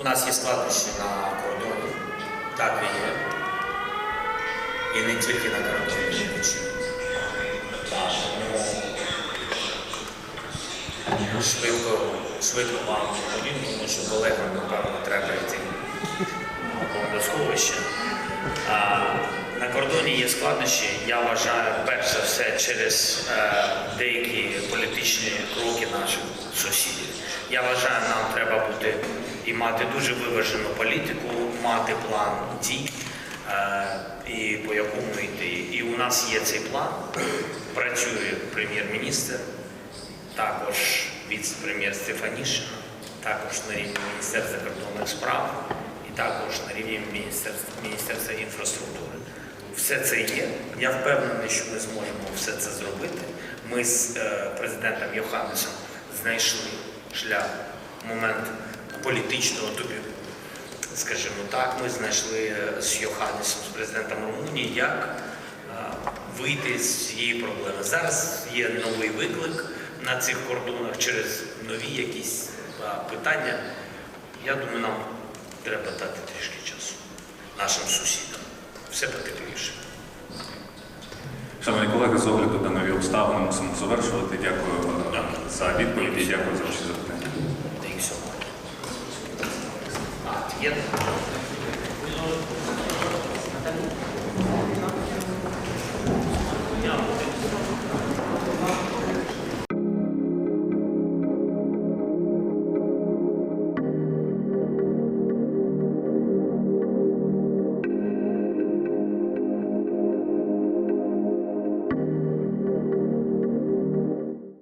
У нас є складнощі на кордоні. Так і є. І не тільки на кордоні. Швидко, швидко вам відповім, тому що колегам, напевно, треба йти на бомбосховище. А, на кордоні є складнощі, я вважаю, перш за все, через е, деякі політичні кроки наших сусідів. Я вважаю, нам треба мати дуже виважену політику, мати план дій, е, і по якому йти. І у нас є цей план. Працює прем'єр-міністр, також віце-прем'єр Стефанішина, також на рівні Міністерства закордонних справ і також на рівні Міністерства, Міністерства інфраструктури. Все це є. Я впевнений, що ми зможемо все це зробити. Ми з е, президентом Йоханнесом знайшли шлях, момент політичного тобі, скажімо так, ми знайшли е, з Йоханнесом, з президентом Румунії, як е, вийти з цієї проблеми. Зараз є новий виклик на цих кордонах через нові якісь е, питання. Я думаю, нам треба дати трішки часу нашим сусідам. Все потепліше. Шановні колеги, з огляду на нові обставини мусимо завершувати. Дякую за відповіді. Дякую за Yes.